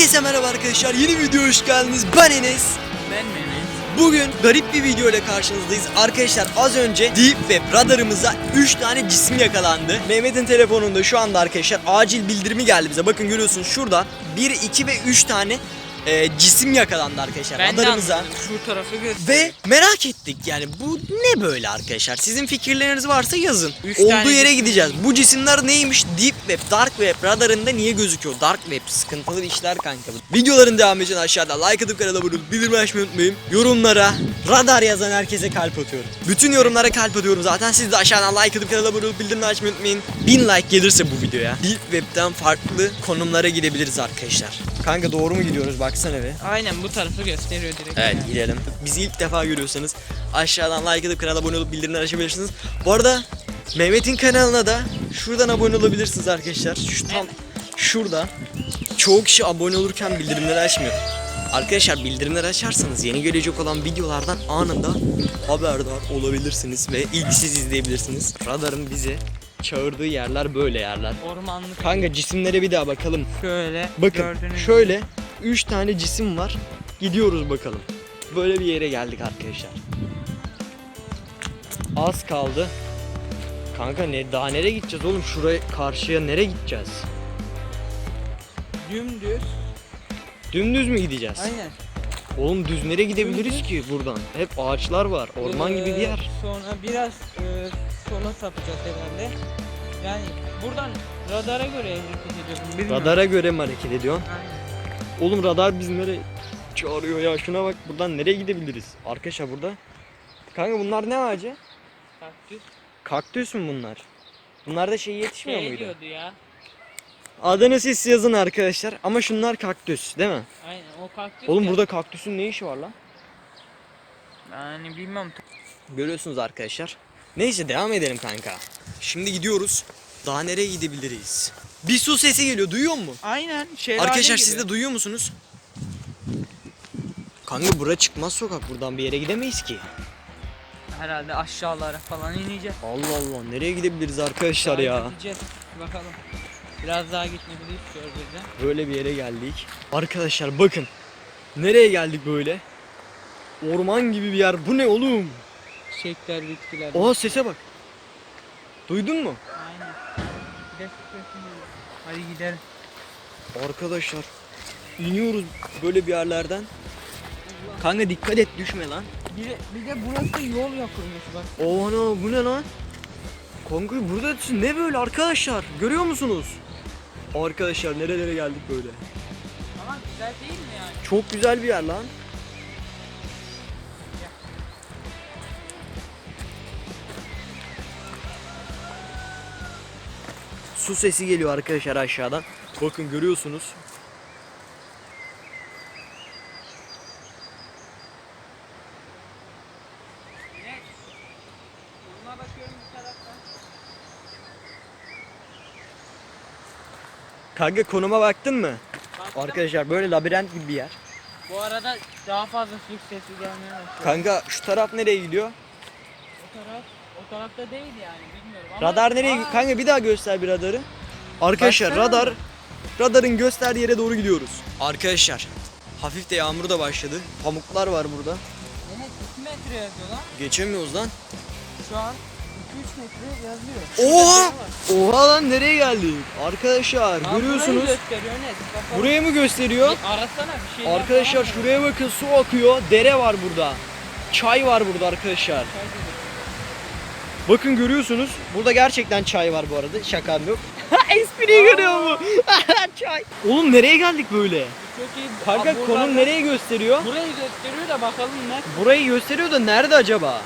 Herkese merhaba arkadaşlar. Yeni video hoş geldiniz. Ben Enes. Ben Mehmet. Bugün garip bir video ile karşınızdayız. Arkadaşlar az önce Deep Web radarımıza 3 tane cisim yakalandı. Mehmet'in telefonunda şu anda arkadaşlar acil bildirimi geldi bize. Bakın görüyorsunuz şurada 1, 2 ve 3 tane e, cisim yakalandı arkadaşlar Ben radarımıza. Şu tarafı göster. Ve merak ettik yani bu ne böyle arkadaşlar? Sizin fikirleriniz varsa yazın. Üç Olduğu yere gideceğiz. Bu cisimler neymiş? Deep Web, Dark Web radarında niye gözüküyor? Dark Web sıkıntılı işler kanka. Videoların devamı için aşağıda like atıp kanala abone olup bildirim açmayı unutmayın. Yorumlara radar yazan herkese kalp atıyorum. Bütün yorumlara kalp atıyorum zaten. Siz de aşağıdan like atıp kanala abone olup bildirim açmayı unutmayın. 1000 like gelirse bu videoya Deep Web'den farklı konumlara gidebiliriz arkadaşlar. Kanka doğru mu gidiyoruz baksana bir. Aynen bu tarafı gösteriyor direkt. Evet gidelim. Bizi ilk defa görüyorsanız aşağıdan like atıp kanala abone olup bildirimleri açabilirsiniz. Bu arada Mehmet'in kanalına da şuradan abone olabilirsiniz arkadaşlar. Şu tam şurada. Çoğu kişi abone olurken bildirimleri açmıyor. Arkadaşlar bildirimleri açarsanız yeni gelecek olan videolardan anında haberdar olabilirsiniz ve ilgisiz izleyebilirsiniz. Radarın bizi çağırdığı yerler böyle yerler. Ormanlık. Kanka cisimlere bir daha bakalım. Şöyle. Bakın gördüğünüz şöyle 3 tane cisim var. Gidiyoruz bakalım. Böyle bir yere geldik arkadaşlar. Az kaldı. Kanka ne daha nereye gideceğiz oğlum? Şuraya karşıya nereye gideceğiz? Dümdüz. Dümdüz mü gideceğiz? Aynen. Oğlum düz nereye gidebiliriz ki buradan? Hep ağaçlar var. Orman gibi bir Ee, yer. Sonra biraz e, sola sapacağız herhalde. Yani buradan radara göre hareket ediyorum. Bilmiyorum. Radara göre mi hareket ediyorsun? Aynen. Oğlum radar biz nereye çağırıyor ya? Şuna bak buradan nereye gidebiliriz? Arkadaşlar burada. Kanka bunlar ne ağacı? Kaktüs. Kaktüs mü bunlar? Bunlarda şey yetişmiyor Şey muydu? diyordu ya. Adını siz yazın arkadaşlar ama şunlar kaktüs değil mi? Aynen o kaktüs. Oğlum ya. burada kaktüsün ne işi var lan? Yani bilmem. Görüyorsunuz arkadaşlar. Neyse devam edelim kanka. Şimdi gidiyoruz. Daha nereye gidebiliriz? Bir su sesi geliyor duyuyor musun? Aynen. Şelale Arkadaşlar gibi. siz de duyuyor musunuz? Kanka bura çıkmaz sokak buradan bir yere gidemeyiz ki. Herhalde aşağılara falan ineceğiz. Allah Allah nereye gidebiliriz arkadaşlar Daha ya? Gideceğiz. Bakalım. Biraz daha gitmeliyiz şöyle. Böyle bir yere geldik. Arkadaşlar bakın. Nereye geldik böyle? Orman gibi bir yer. Bu ne oğlum? Çiçekler, bitkiler. Oha sese bak. Duydun mu? Aynen. Böyle. Hadi gidelim. Arkadaşlar iniyoruz böyle bir yerlerden. Kanka dikkat et düşme lan. Bir de, bir de burası yol yapılmış bak. Oha bu ne lan? Kanka burada ne böyle arkadaşlar? Görüyor musunuz? Arkadaşlar nerelere geldik böyle? Ama güzel değil mi yani? Çok güzel bir yer lan. Su sesi geliyor arkadaşlar aşağıdan. Bakın görüyorsunuz. Evet. Buna bakıyorum bu taraftan. Kanka konuma baktın mı? Baktım. Arkadaşlar böyle labirent gibi bir yer. Bu arada daha fazla su sesi gelmeye başladı. Kanka şu taraf nereye gidiyor? O taraf, o tarafta değil yani bilmiyorum ama. Radar nereye? Aa, Kanka bir daha göster bir radarı. Arkadaşlar Baksana. radar radarın gösterdiği yere doğru gidiyoruz. Arkadaşlar hafif de yağmur da başladı. Pamuklar var burada. Evet 2 metre yazıyor lan. Geçemiyoruz lan. Şu an 2-3 metre yazıyor. Oha! Oha lan nereye geldik? Arkadaşlar. Aa, görüyorsunuz. Burayı gösteriyor net. Bakalım. Buraya mı gösteriyor? Bir arasana bir şey. Arkadaşlar şuraya bakın su akıyor. Dere var burada. Çay var burada arkadaşlar. Bakın görüyorsunuz. Burada gerçekten çay var bu arada. Şakam yok. Espriyi görüyor mu? çay. Oğlum nereye geldik böyle? Çok iyi. Kanka Aa, konum nereye gösteriyor? Burayı gösteriyor da bakalım ne? Burayı gösteriyor da nerede acaba?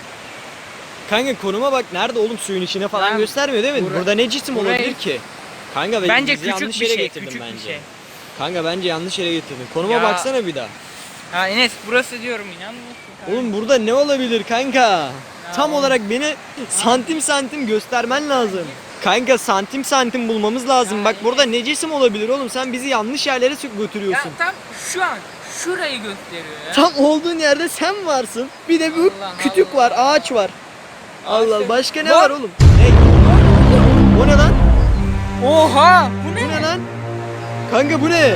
Kanka konuma bak nerede oğlum suyun içine falan Lan, göstermiyor değil mi? bura- Burada ne cisim burayı- olabilir ki? Kanka ben Bence bizi yanlış küçük bir yere şey. getirdin Küçük bence. bir şey. Kanka bence yanlış yere getirdin. Konuma Ya. baksana bir daha. Ha Enes burası diyorum inanmıyorsun. kanka. Oğlum burada ne olabilir kanka? Tam oğlum. olarak beni santim santim göstermen lazım. Kanka santim santim bulmamız lazım. Ya, Bak burada ne cisim olabilir oğlum? Sen bizi yanlış yerlere sü- Ya götürüyorsun. tam şu an şurayı gösteriyor ya. Tam olduğun yerde sen varsın. Bir de bu Allah kütük var, ağaç var. Allah başka ne Bak. var oğlum? Ne? O ne lan? Oha! Bu Bu ne lan? Kanka bu ne?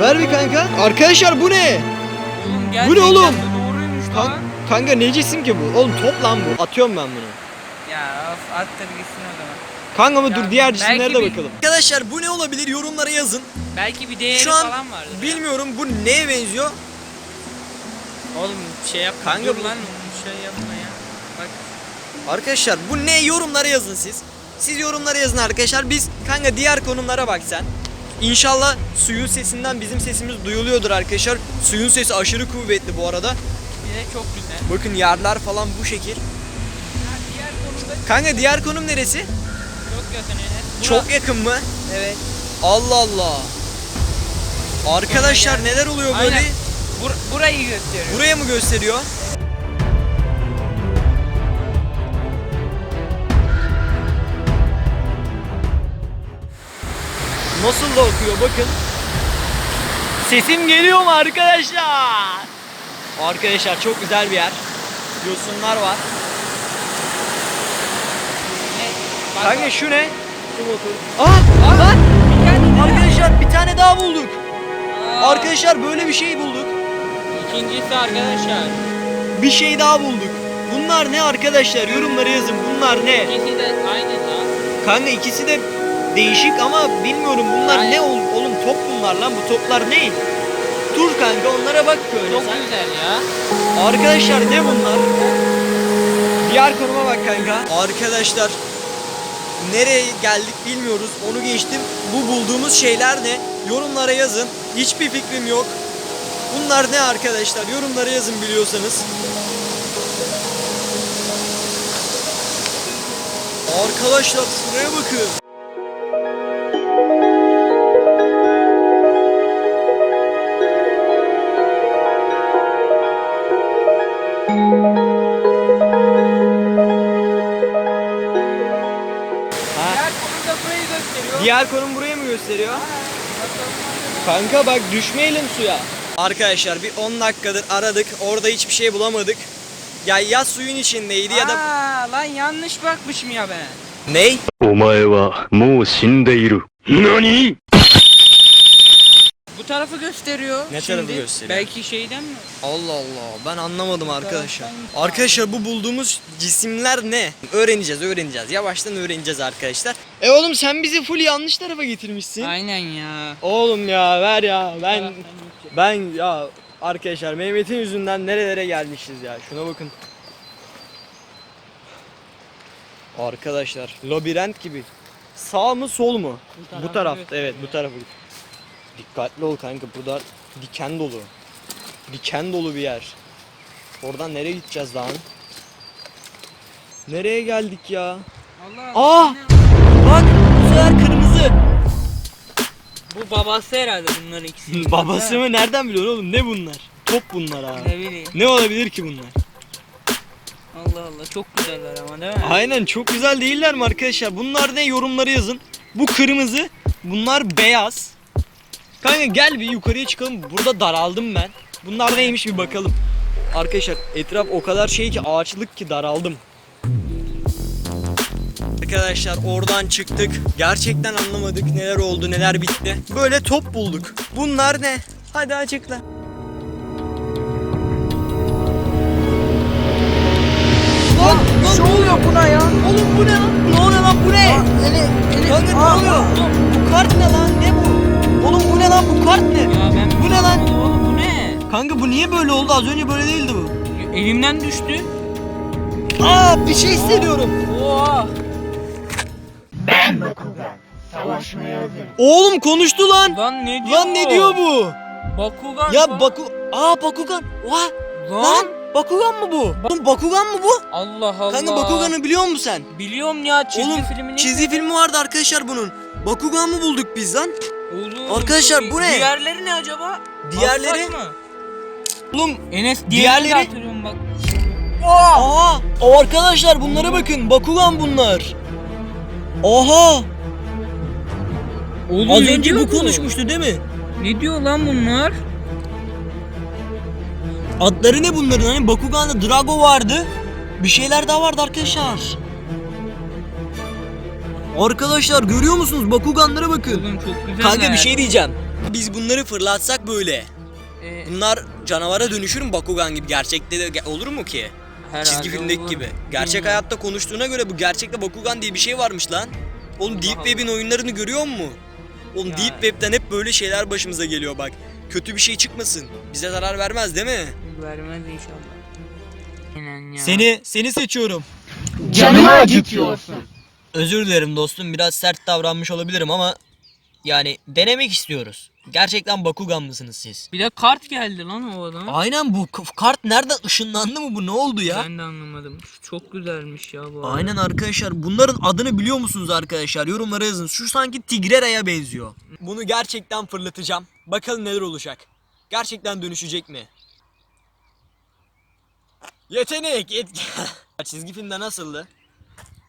Ver bir kanka. Arkadaşlar bu ne? Oğlum Bu ne oğlum? de doğruymuş Kan- lan. kanka ne cisim ki bu? Oğlum top lan bu. Atıyorum ben bunu. Ya of attır gitsin o zaman. Kanka Ya dur diğer belki cisimlere de bir- bakalım. Arkadaşlar bu ne olabilir yorumlara yazın. Belki bir değeri Şu an falan vardır. ya. bilmiyorum bu neye benziyor. Oğlum şey yap. Kanka dur bu- lan şey yapma ya. Arkadaşlar bu ne yorumlara yazın siz. Siz yorumlara yazın arkadaşlar. Biz kanka diğer konumlara bak sen. İnşallah suyun sesinden bizim sesimiz duyuluyordur arkadaşlar. Suyun sesi aşırı kuvvetli bu arada. de çok güzel. Bakın yerler falan bu şekil. Diğer konuda Kanka diğer konum neresi? çok yakın Enes. Çok yakın mı? Evet. Allah Allah. Arkadaşlar neler oluyor böyle? Aynen. Bur- burayı gösteriyor. Buraya mı gösteriyor? Nasıl da okuyor bakın. Sesim geliyor mu arkadaşlar? Arkadaşlar çok güzel bir yer. Yosunlar var. Ne? Kanka şu ne? Aa, lan! Arkadaşlar bir tane daha bulduk. Aa, Arkadaşlar böyle bir şey bulduk. İkincisi arkadaşlar. Bir şey daha bulduk. Bunlar ne arkadaşlar? Yorumlara yazın. Bunlar ne? İkisi de aynı lan. Kanka ikisi de değişik ama bilmiyorum bunlar Aynen. ne ol oğlum top bunlar lan bu toplar ne? Dur kanka onlara bak böyle Çok sen. güzel ya. Arkadaşlar ne bunlar? Diğer konuma bak kanka. Arkadaşlar nereye geldik bilmiyoruz. Onu geçtim. Bu bulduğumuz şeyler ne? Yorumlara yazın. Hiçbir fikrim yok. Bunlar ne arkadaşlar? Yorumlara yazın biliyorsanız. Arkadaşlar şuraya bakın. Diğer konum buraya mı gösteriyor? Kanka bak düşmeyelim suya. Arkadaşlar bir 10 dakikadır aradık. Orada hiçbir şey bulamadık. Ya ya suyun içindeydi ya da... Lan yanlış bakmışım ya ben. Ne? Omae wa mou shindeiru. Nani? Bu tarafı gösteriyor. Ne Şimdi tarafı gösteriyor? Belki şeyden mi? Allah Allah ben anlamadım arkadaşlar. taraftan- Arkadaşlar bu bulduğumuz cisimler ne? Öğreneceğiz öğreneceğiz. Yavaştan öğreneceğiz arkadaşlar. E oğlum sen bizi full yanlış tarafa getirmişsin. Aynen ya. Oğlum ya ver ya ben ben ya arkadaşlar Mehmet'in yüzünden nerelere gelmişiz ya şuna bakın. Arkadaşlar labirent gibi. Sağ mı sol mu? Bu tarafta evet bu tarafı. Dikkatli ol kanka burada diken dolu. Diken dolu bir yer. Oradan nereye gideceğiz lan? Nereye geldik ya? Allah Aa! Allah. Bak bu sefer kırmızı. Bu babası herhalde bunların ikisi. Babası mı? Nereden biliyorsun oğlum? Ne bunlar? Top bunlar abi. Ne bileyim. Ne olabilir ki bunlar? Allah Allah çok güzeller ama değil mi? Aynen çok güzel değiller mi arkadaşlar? Bunlar ne yorumları yazın. Bu kırmızı, bunlar beyaz. Kanka gel bir yukarıya çıkalım. Burada daraldım ben. Bunlar neymiş bir bakalım. Arkadaşlar etraf o kadar şey ki ağaçlık ki daraldım. Arkadaşlar oradan çıktık. Gerçekten anlamadık neler oldu neler bitti. Böyle top bulduk. Bunlar ne? Hadi açıkla. Lan, Ne oluyor buna ya? Oğlum bu ne lan? Ne oluyor lan bu ne? Eli, eli. Kanka ne oluyor? Bu kart ne lan? Lan? Bu kart ne? Ya ben Bu ne lan? Oğlum bu ne? Kanka bu niye böyle oldu? Az önce böyle değildi bu. Elimden düştü. Aa bir şey hissediyorum. Oha. Oğlum konuştu lan. Lan ne diyor Lan ne diyor bu? Bakugan. Ya lan. Baku... Aa Bakugan. Oha. Lan. Lan Bakugan mı bu? Oğlum Bakugan mı bu? Allah Allah. Kanka Bakugan'ı biliyor musun sen? Biliyorum ya çizgi Oğlum filmini. çizgi filmi vardı arkadaşlar bunun. Bakugan mı bulduk biz lan? Oğlum, Arkadaşlar, bu ne? Diğerleri ne acaba? Diğerleri? Baksak mı? Oğlum Enes Diğerleri- diğerleri hatırlıyorum bak. Aa! Arkadaşlar bunlara bakın. Bakugan bunlar. Oha! Oğlum Az ne önce diyor bu konuşmuştu değil mi? Ne diyor lan bunlar? Adları ne bunların? Hani Bakugan'da Drago vardı. Bir şeyler daha vardı arkadaşlar. Arkadaşlar görüyor musunuz? Bakuganlara bakın. Oğlum çok güzel. Kanka bir şey diyeceğim. Biz bunları fırlatsak böyle. Ee, Bunlar canavara dönüşür mü Bakugan gibi? Gerçekte de ge- olur mu ki? herhalde Çizgi filmdeki olur. gibi. Gerçek Bilmiyorum. hayatta konuştuğuna göre bu gerçekte Bakugan diye bir şey varmış lan. Oğlum Deep Allah Web'in oyunlarını görüyor musun? Oğlum Ya. Deep Web'den hep böyle şeyler başımıza geliyor bak. Kötü bir şey çıkmasın. Bize zarar vermez değil mi? Vermez inşallah. Aynen ya. Seni seni seçiyorum. Canımı acıtıyorsun. Özür dilerim dostum biraz sert davranmış olabilirim ama yani denemek istiyoruz. Gerçekten Bakugan mısınız siz? Bir de kart geldi lan o adam. Aynen bu k- kart nereden ışınlandı mı bu ne oldu ya? Ben de anlamadım. Şu Çok güzelmiş ya bu. arada. Aynen arkadaşlar bunların adını biliyor musunuz arkadaşlar yorumlara yazın. Şu sanki Tigrera'ya benziyor. Bunu gerçekten fırlatacağım. Bakalım neler olacak. Gerçekten dönüşecek mi? Yetenek etki. Çizgi filmde nasıldı?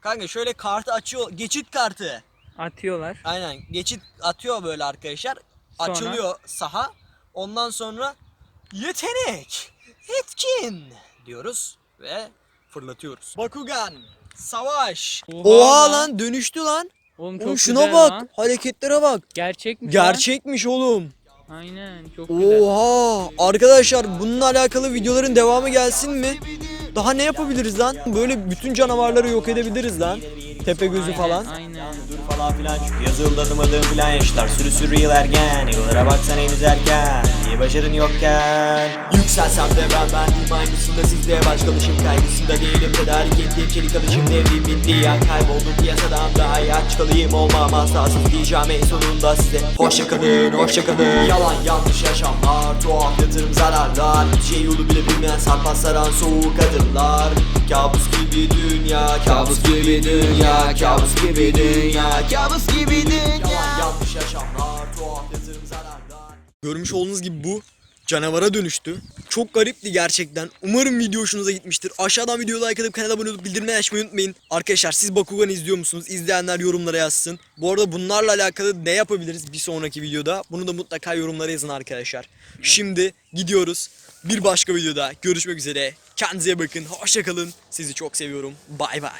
Kanka şöyle kartı açıyor. Geçit kartı. Atıyorlar. Aynen geçit atıyor böyle arkadaşlar. Sonra? Açılıyor saha. Ondan sonra yetenek etkin diyoruz ve fırlatıyoruz. Bakugan savaş. Oha Oha, lan. lan dönüştü lan. Oğlum çok Oğlum şuna güzel bak. lan. Hareketlere bak. Gerçekmiş lan. Gerçekmiş oğlum. Aynen çok güzel. Oha. Arkadaşlar bununla alakalı videoların devamı gelsin mi? Daha ne yapabiliriz lan? Böyle bütün canavarları yok edebiliriz lan. Tepe gözü Aynen, falan. Aynen. Dur falan filan çünkü yazıldı tanımadığım filan yaşlar. Sürü sürü yıl ergen Yıllara baksan henüz erken. İyi başarın yokken? Yükselsem de ben ben değilim aynısında sizde Başkalışım. Kaygısında değilim Tedarik ettiğim çelik alışım devrim bitti Ya kayboldum piyasadan daha iyi. Aç kalayım Olmam hassasız diyeceğim en sonunda size. Hoşça kalın hoşça kalın. Yalan yanlış yaşamlar Tuhaf yatırım zararlar. Bir şey yolu bile bilmeyen sarpas saran soğuk adımlar. Kabus gibi dünya Kabus gibi dünya Kabus gibi dünya Kabus gibi dünya Yalan yanlış yaşamlar Tuhaf yatırım zararlar Görmüş olduğunuz gibi bu canavara dönüştü. Çok garipti gerçekten. Umarım video hoşunuza gitmiştir. Aşağıdan videoyu like atıp kanala abone olup bildirimleri açmayı unutmayın. Arkadaşlar siz Bakugan izliyor musunuz? İzleyenler yorumlara yazsın. Bu arada bunlarla alakalı ne yapabiliriz bir sonraki videoda? Bunu da mutlaka yorumlara yazın arkadaşlar. Şimdi gidiyoruz. Bir başka videoda görüşmek üzere. Kendinize bakın. Hoşçakalın. Sizi çok seviyorum. Bay bay.